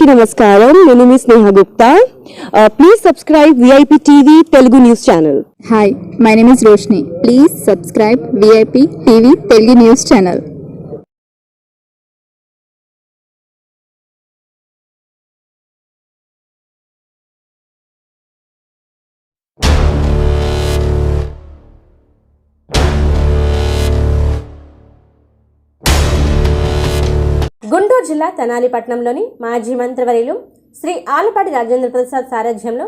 అందరికీ నమస్కారం. నేను మీ Sneha Gupta. Please subscribe VIP TV Telugu news channel hi my name is Roshni please subscribe VIP TV Telugu news channel Guntur జిల్లా తెనాలిపట్నంలోని మాజీ మంత్రివర్యులు శ్రీ ఆలపాటి రాజేంద్ర ప్రసాద్ సారథ్యంలో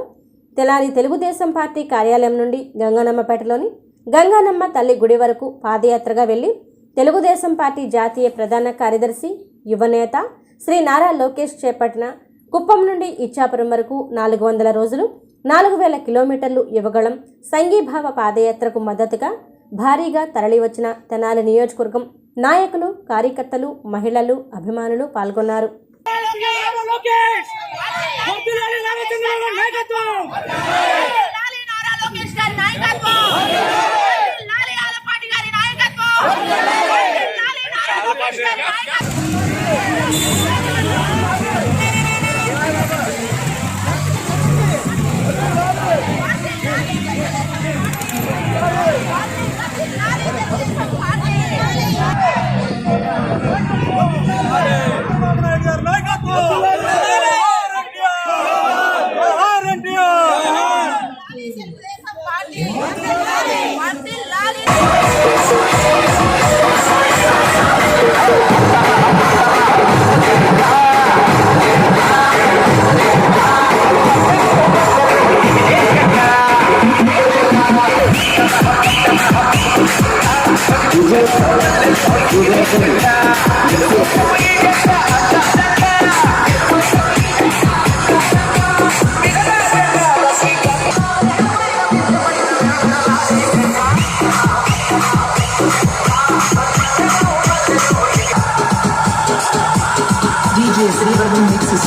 తెనాలి తెలుగుదేశం పార్టీ కార్యాలయం నుండి గంగానమ్మపేటలోని గంగానమ్మ తల్లి గుడి వరకు పాదయాత్రగా వెళ్ళి తెలుగుదేశం పార్టీ జాతీయ ప్రధాన కార్యదర్శి యువనేత శ్రీ నారా లోకేష్ చేపట్టిన కుప్పం నుండి ఇచ్చాపురం వరకు నాలుగు వందల రోజులు నాలుగు వేల కిలోమీటర్లు ఇవ్వగలం సంఘీభావ పాదయాత్రకు మద్దతుగా భారీగా తరలివచ్చిన తెనాలి నియోజకవర్గం నాయకులు కార్యకర్తలు మహిళలు అభిమానులు పాల్గొన్నారు. నాయకత్వం.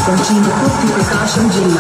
Continua curto e percaixa um.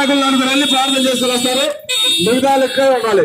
ముక్క ముక్క నలుగురు అన్ని ప్రార్థన చేసుకుని వస్తారు మిగతా ఇక్కడ ఉండాలి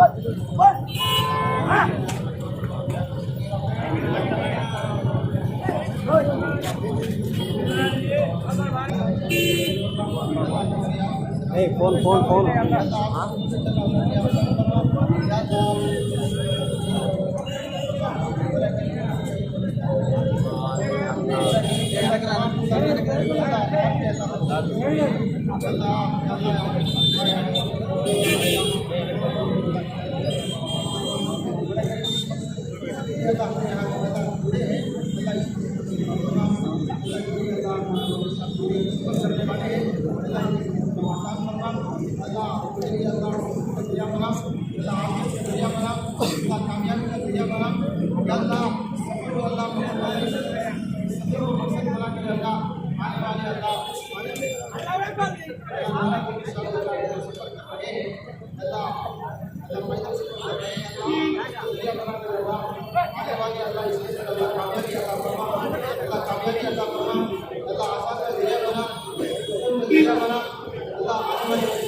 Hey, phone, phone, phone. الله أكبر.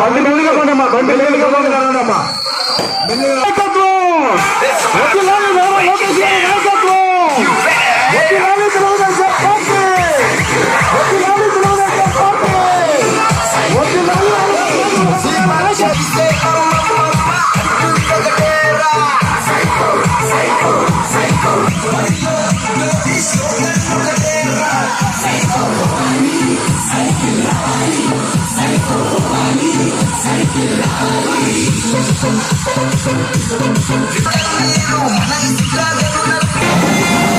మెల్లిగా పోండమ్మా బండి మెల్లిగా పోండి రానమ్మా Just stay on Caballero, la bicicleta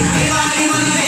Everybody was there.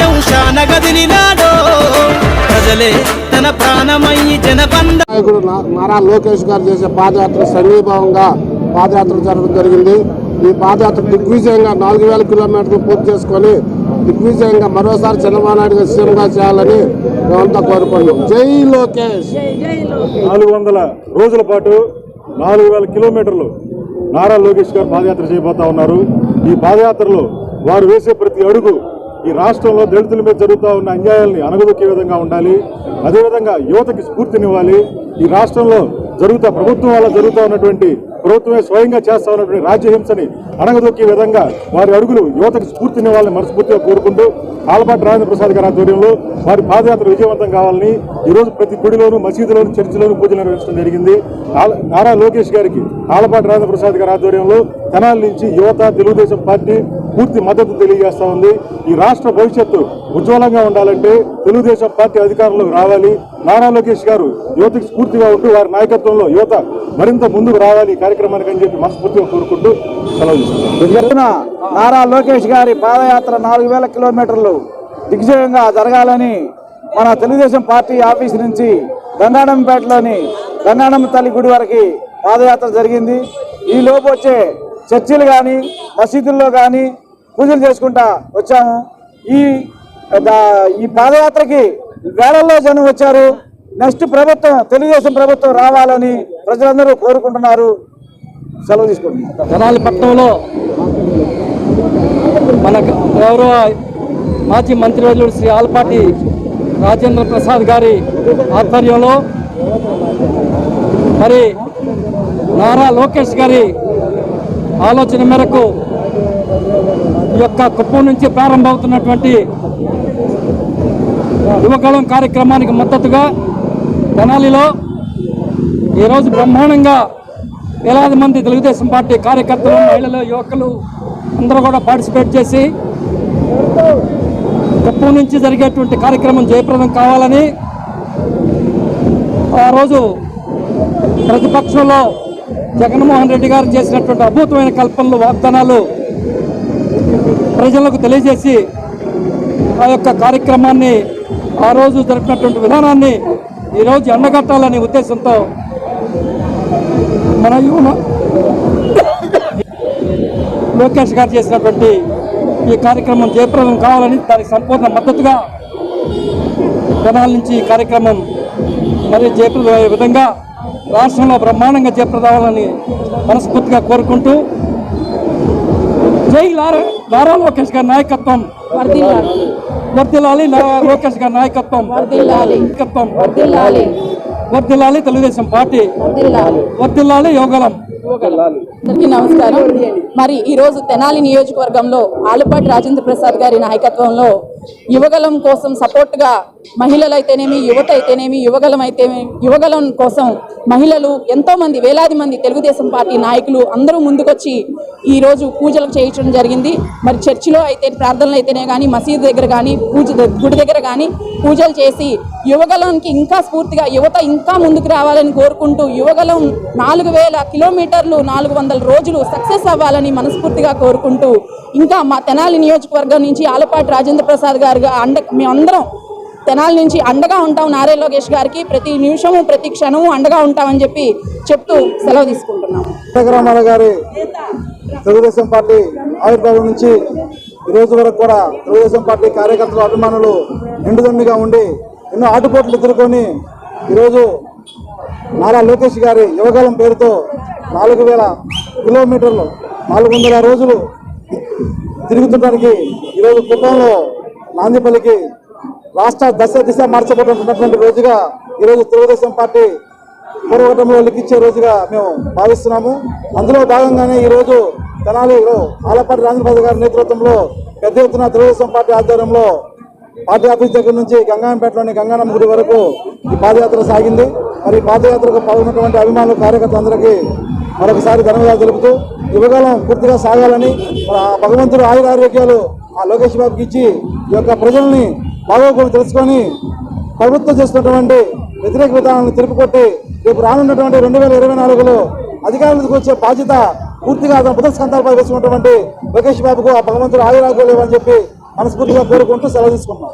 రాముడి అంశాన గదిలినాడో ప్రజలే తన ప్రాణమయ్యి జనబంధ నాయకుడు నా- నారా లోకేష్ గారు చేసే పాదయాత్ర సమీభావంగా పాదయాత్ర జరగడం జరిగింది. ఈ పాదయాత్ర దిగ్విజయంగా నాలుగు వేల కిలోమీటర్లు పూర్తి చేసుకొని దిగ్విజయంగా మరోసారి చంద్రబాబు నాయుడు గారు సీఎంగా చేయాలని మేమంతా కోరుకున్నాం జై లోకేష్! నాలుగు వందల రోజుల పాటు నాలుగు వేల కిలోమీటర్లు నారా లోకేష్ గారు పాదయాత్ర చేయబోతా ఉన్నారు. ఈ పాదయాత్రలో వారు వేసే ప్రతి అడుగు ఈ రాష్ట్రంలో దళితుల మీద జరుగుతూ ఉన్న అన్యాయాల్ని అనగదొక్కే విధంగా ఉండాలి. అదేవిధంగా యువతకి స్ఫూర్తినివ్వాలి. ఈ రాష్ట్రంలో జరుగుతా ప్రభుత్వం వల్ల జరుగుతూ ఉన్నటువంటి ప్రభుత్వమే స్వయంగా చేస్తా ఉన్నటువంటి రాజ్యహింసని అణగదొక్కే విధంగా వారి అడుగులు యువతకు స్ఫూర్తినివ్వాలని మనస్ఫూర్తిగా కోరుకుంటూ ఆలపాటి రాజేంద్ర ప్రసాద్ గారి ఆధ్వర్యంలో వారి పాదయాత్ర విజయవంతం కావాలని ఈరోజు ప్రతి గుడిలోనూ మసీదులోను చర్చిలోను పూజలు నిర్వహించడం జరిగింది. నారా లోకేష్ గారికి ఆలపాటి రాజేంద్ర ప్రసాద్ గారి ఆధ్వర్యంలో తెనాలి నుంచి యువత తెలుగుదేశం పార్టీ పూర్తి మద్దతు తెలియజేస్తా ఉంది. ఈ రాష్ట్ర భవిష్యత్తు ఉజ్వలంగా ఉండాలంటే తెలుగుదేశం పార్టీ అధికారంలోకి రావాలి. నారా లోకేష్ గారు యువతకు స్ఫూర్తిగా ఉంటూ వారి నాయకత్వంలో యువత మరింత ముందుకు రావాలి ఈ కార్యక్రమానికి అని చెప్పి మనస్ఫూర్తిగా కోరుకుంటూ సెలవు తీసుకుంటాం నారా లోకేష్ గారి పాదయాత్ర నాలుగు వేల కిలోమీటర్లు దిగ్విజయంగా జరగాలని మన తెలుగుదేశం పార్టీ ఆఫీస్ నుంచి గంగాడంపేటలోని గంగాడమ్మ తల్లి గుడి వరకు పాదయాత్ర జరిగింది. ఈ లోపు వచ్చే చర్చిలు కానీ మసీదుల్లో కానీ పూజలు చేసుకుంటా వచ్చాము. ఈ దా- ఈ పాదయాత్రకి వేలల్లో జనం వచ్చారు. నెక్స్ట్ ప్రభుత్వం తెలుగుదేశం ప్రభుత్వం రావాలని ప్రజలందరూ కోరుకుంటున్నారు. సెలవు తీసుకుంటున్నారు తెనాలి పట్టణంలో మన గౌరవ మాజీ మంత్రివర్యుడు శ్రీ ఆల్పాటి రాజేంద్ర ప్రసాద్ గారి ఆధ్వర్యంలో మరి నారా లోకేష్ గారి ఆలోచన మేరకు ఈ యొక్క కుప్పం నుంచి ప్రారంభమవుతున్నటువంటి యువకళం కార్యక్రమానికి మద్దతుగా తెనాలిలో ఈరోజు బ్రహ్మాండంగా వేలాది మంది తెలుగుదేశం పార్టీ కార్యకర్తలు మహిళలు యువకులు అందరూ కూడా పార్టిసిపేట్ చేసి కుప్పం నుంచి జరిగేటువంటి కార్యక్రమం జయప్రదం కావాలని ఆ రోజు ప్రతిపక్షంలో జగన్మోహన్ రెడ్డి గారు చేసినటువంటి అద్భుతమైన కల్పనలు వాగ్దానాలు ప్రజలకు తెలియజేసి ఆ యొక్క కార్యక్రమాన్ని ఆ రోజు జరిపినటువంటి విధానాన్ని ఈరోజు ఎండగట్టాలనే ఉద్దేశంతో మన యువన లోకేష్ గారు చేసినటువంటి ఈ కార్యక్రమం జయప్రదం కావాలని దానికి సంపూర్ణ మద్దతుగా జనాల నుంచి ఈ కార్యక్రమం మరి జయప్రదం అయ్యే విధంగా రాష్ట్రంలో బ్రహ్మాండంగా జయప్రదం అవ్వాలని మనస్ఫూర్తిగా కోరుకుంటూ జై లారా నారా లోకేష్ గారి నాయకత్వం. వర్దిల్లాలి నారా లోకేష్ గారి నాయకత్వం. నాయకత్వం. వర్దిల్లాలి తెలుగుదేశం పార్టీ. వర్దిల్లాలి యోగలం అందరికీ నమస్కారం. మరి ఈ రోజు తెనాలి నియోజకవర్గంలో ఆలుపాటి రాజేంద్ర ప్రసాద్ గారి నాయకత్వంలో యువగలం కోసం సపోర్ట్గా మహిళలు అయితేనేమి యువత అయితేనేమి యువగలం అయితేనేమి యువగలం కోసం మహిళలు ఎంతోమంది వేలాది మంది తెలుగుదేశం పార్టీ నాయకులు అందరూ ముందుకొచ్చి ఈ రోజు పూజలు చేయించడం జరిగింది. మరి చర్చిలో అయితే ప్రార్థనలు అయితేనే కానీ మసీదు దగ్గర కానీ పూజ గుడి దగ్గర కానీ పూజలు చేసి యువగలంకి ఇంకా స్ఫూర్తిగా యువత ఇంకా ముందుకు రావాలని కోరుకుంటూ యువగలం నాలుగు వేల కిలోమీటర్లు నాలుగు వందల రోజులు సక్సెస్ అవ్వాలని మనస్ఫూర్తిగా కోరుకుంటూ ఇంకా మా తెనాలి నియోజకవర్గం నుంచి ఆలపాటి రాజేంద్ర ప్రసాద్ గారు అండ మేమందరం తెనాలి నుంచి అండగా ఉంటాం నారే లోకేష్ గారికి. ప్రతి నిమిషము ప్రతి క్షణము అండగా ఉంటామని చెప్పి చెప్తూ సెలవు తీసుకుంటున్నాం వెంకటరామారావు గారి తెలుగుదేశం పార్టీ ఆవిర్భావం నుంచి ఈ రోజు వరకు కూడా తెలుగుదేశం పార్టీ కార్యకర్తలు అభిమానులు నిండుదండిగా ఉండి ఎన్నో ఆటుపోట్లు ఎదుర్కొని ఈరోజు నారా లోకేష్ గారి యువకాలం పేరుతో నాలుగు వేల కిలోమీటర్లు నాలుగు వందల రోజులు తిరుగుతుండడానికి ఈరోజు కుప్పంలో నాందిపల్లికి రాష్ట్ర దశ దిశ మార్చబోతున్నటువంటి రోజుగా ఈరోజు తెలుగుదేశం పార్టీ పూర్వఘటంలో లిఖించే రోజుగా మేము భావిస్తున్నాము. అందులో భాగంగానే ఈరోజు తెనాలిలో ఆలపాటి రాజేంద్రబాబు గారి నేతృత్వంలో పెద్ద ఎత్తున తెలుగుదేశం పార్టీ ఆధ్వర్యంలో పార్టీ ఆఫీస్ దగ్గర నుంచి గంగాంపేటలోని గంగానమ్మ గుడి వరకు ఈ పాదయాత్ర సాగింది. మరి పాదయాత్రకు పాల్గొన్నటువంటి అభిమానులు కార్యకర్తలందరికీ మరొకసారి ధన్యవాదాలు తెలుపుతూ యువకాలం పూర్తిగా సాగాలని ఆ భగవంతుడు ఆయుర ఆరోగ్యాలు ఆ లోకేష్ బాబుకి ఇచ్చి ఈ యొక్క ప్రజల్ని బాగోగులు తెలుసుకొని ప్రభుత్వం చేస్తున్నటువంటి వ్యతిరేక విధానాలను తిరుపుకొట్టి రేపు రానున్నటువంటి రెండు వేల ఇరవై నాలుగులో అధికారులకు వచ్చే బాధ్యత పూర్తిగా అతను బుధ స్కంధాలపై వేసుకున్నటువంటి లోకేష్ బాబుకు ఆ భగవంతుడు ఆయురాగ్యాలు ఇవ్వని చెప్పి మనస్ఫూర్తిగా కోరుకుంటూ సెలవు తీసుకున్నాం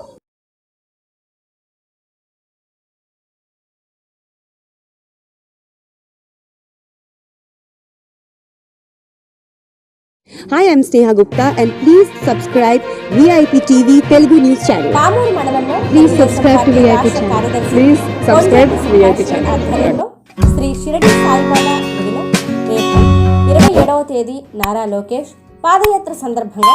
Hi, I'm Sneha Gupta and please subscribe VIP TV Telugu News channel. Pamuru మండలంలో Please subscribe to VIP రాష్ట్ర channel. కార్యదర్శి Please subscribe Kondareddy VIP Subhash channel. ఆధ్వర్యంలో శ్రీ షిరడి సాయిబాబా గుడిలో రేపు ఇరవై ఏడవ తేదీ నారా లోకేష్ పాదయాత్ర సందర్భంగా